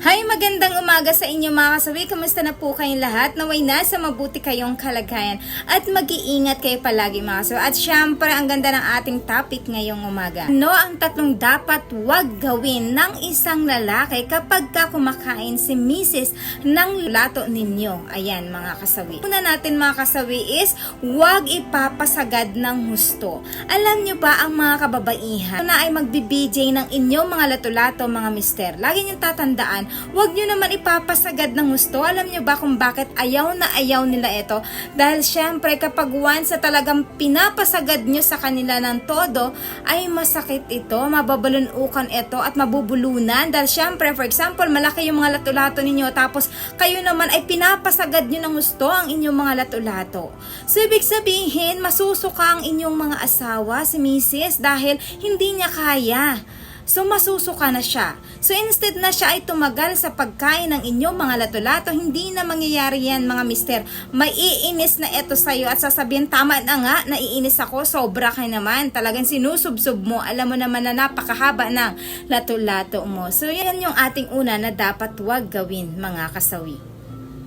Hi, magandang umaga sa inyo mga kasawi. Kamusta na po kayong lahat? Naway nasa mabuti kayong kalagayan at mag-iingat kayo palagi mga kasawi. At syempre, ang ganda ng ating topic ngayong umaga. Ano ang tatlong dapat wag gawin ng isang lalaki kapag ka kumakain si Mrs. ng lato ninyo? Ayan mga kasawi. Una natin mga kasawi is wag ipapasagad ng husto. Alam nyo ba ang mga kababaihan na ay magbibijay ng inyong mga lato-lato mga mister? Lagi nyo tatandaan Huwag nyo naman ipapasagad ng gusto. Alam nyo ba kung bakit ayaw na ayaw nila ito? Dahil syempre kapag once sa talagang pinapasagad nyo sa kanila ng todo, ay masakit ito, mababalunukan ito at mabubulunan. Dahil syempre, for example, malaki yung mga lato-lato ninyo tapos kayo naman ay pinapasagad nyo ng gusto ang inyong mga lato-lato. So, ibig sabihin, masusuka ang inyong mga asawa, si Mrs. dahil hindi niya kaya. So masusuka na siya. So instead na siya ay tumagal sa pagkain ng inyong mga lato-lato, hindi na mangyayari yan mga mister. Maiinis na ito sa'yo at sasabihin, tama na nga, naiinis ako, sobra ka naman. Talagang sinusubsob mo, alam mo naman na napakahaba ng lato-lato mo. So yan yung ating una na dapat wag gawin mga kasawi.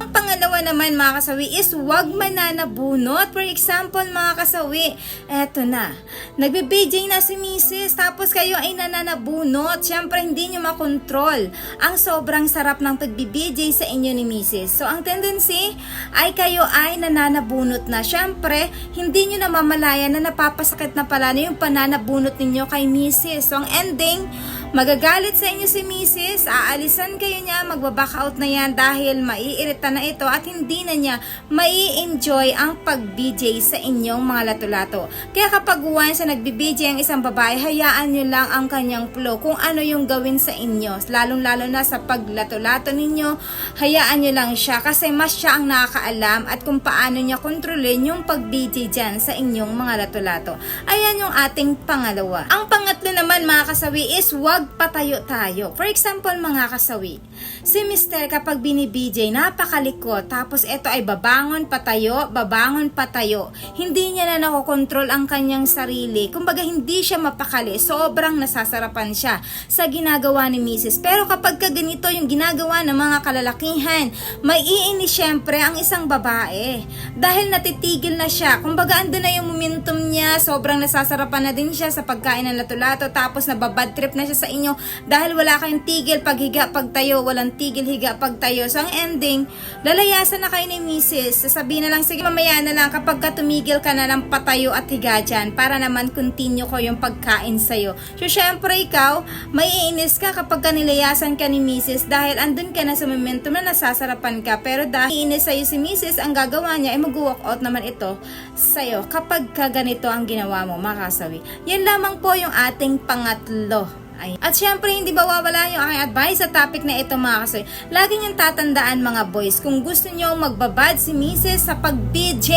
Ang pangalawa naman mga kasawi is huwag mananabunot. For example mga kasawi, eto na, nagbe-BJ na si Mrs. tapos kayo ay nananabunot. Siyempre hindi nyo makontrol ang sobrang sarap ng pagbe-BJ sa inyo ni Mrs. So ang tendency ay kayo ay nananabunot na. Siyempre hindi nyo namamalayan na napapasakit na pala na yung pananabunot ninyo kay Mrs. So ang ending, magagalit sa inyo si Mrs. Aalisan kayo niya, magbaback out na yan dahil maiirita na ito at hindi na niya mai-enjoy ang pag-BJ sa inyong mga lato-lato. Kaya kapag once na nagbi-BJ ang isang babae, hayaan nyo lang ang kanyang flow kung ano yung gawin sa inyo. Lalong-lalo na sa paglato-lato ninyo, hayaan nyo lang siya kasi mas siya ang nakakaalam at kung paano niya kontrolin yung pag-BJ dyan sa inyong mga lato-lato. Ayan yung ating pangalawa. Ang pangatlo naman mga kasawi is wag patayo tayo. For example mga kasawi, si Mr. kapag bini-BJ, napakalikot tapos ito ay babangon patayo, babangon patayo. Hindi niya na nakokontrol ang kanyang sarili. Kumbaga hindi siya mapakali. Sobrang nasasarapan siya sa ginagawa ni Mrs. Pero kapag ka ganito yung ginagawa ng mga kalalakihan, may iinis syempre ang isang babae. Dahil natitigil na siya. Kumbaga andun na yung momentum niya. Sobrang nasasarapan na din siya sa pagkain ng lato-lato. Tapos nababad trip na siya sa inyo dahil wala kayong tigil paghiga, pagtayo. Walang tigil higa, pagtayo. So ang ending, lalayasan na kayo ni Mrs. Sasabihin na lang, sige mamaya na lang kapag ka tumigil ka na lang patayo at higa dyan para naman continue ko yung pagkain sa'yo. So syempre ikaw, may iinis ka kapag ka nilayasan ka ni Mrs. dahil andun ka na sa momentum na nasasarapan ka. Pero dahil iinis sa'yo si Mrs. ang gagawa niya ay mag-walk out naman ito sa'yo kapag ka ganito ang ginawa mo, makasawi. Yan lamang po yung ating pangatlo. Ay. At syempre, hindi ba wawala yung aking advice sa topic na ito mga kasoy. Lagi niyong tatandaan mga boys, kung gusto niyo magbabad si Mrs. sa pag-BJ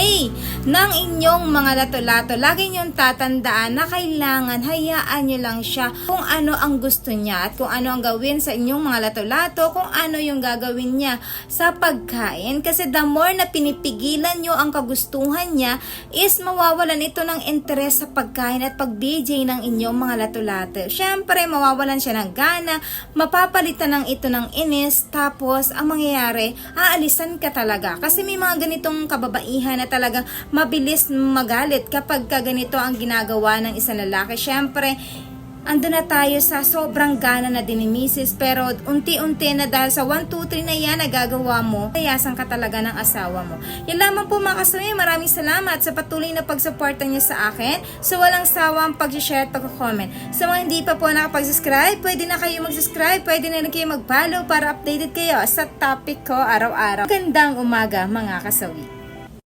ng inyong mga lato-lato, lagi niyong tatandaan na kailangan hayaan niyo lang siya kung ano ang gusto niya at kung ano ang gawin sa inyong mga lato-lato, kung ano yung gagawin niya sa pagkain. Kasi the more na pinipigilan niyo ang kagustuhan niya, is mawawalan ito ng interes sa pagkain at pag-BJ ng inyong mga lato-lato. Syempre, mawawalan siya ng gana, mapapalitan ng ito ng inis, tapos ang mangyayari, aalisan ka talaga. Kasi may mga ganitong kababaihan na talagang mabilis magalit kapag ka ganito ang ginagawa ng isang lalaki. Syempre, ando na tayo sa sobrang gana na din ni Mrs. Pero unti-unti na dahil sa 1, 2, 3 na yan nagagawa mo, kayasan ka talaga ng asawa mo. Yan lamang po mga kasumi, maraming salamat sa patuloy na pagsuporta niyo sa akin. So walang sawang pag-share at pag-comment. Sa mga hindi pa po nakapag-subscribe, pwede na kayo mag-subscribe, pwede na rin kayo mag-follow para updated kayo sa topic ko araw-araw. Gandang umaga mga kasawi.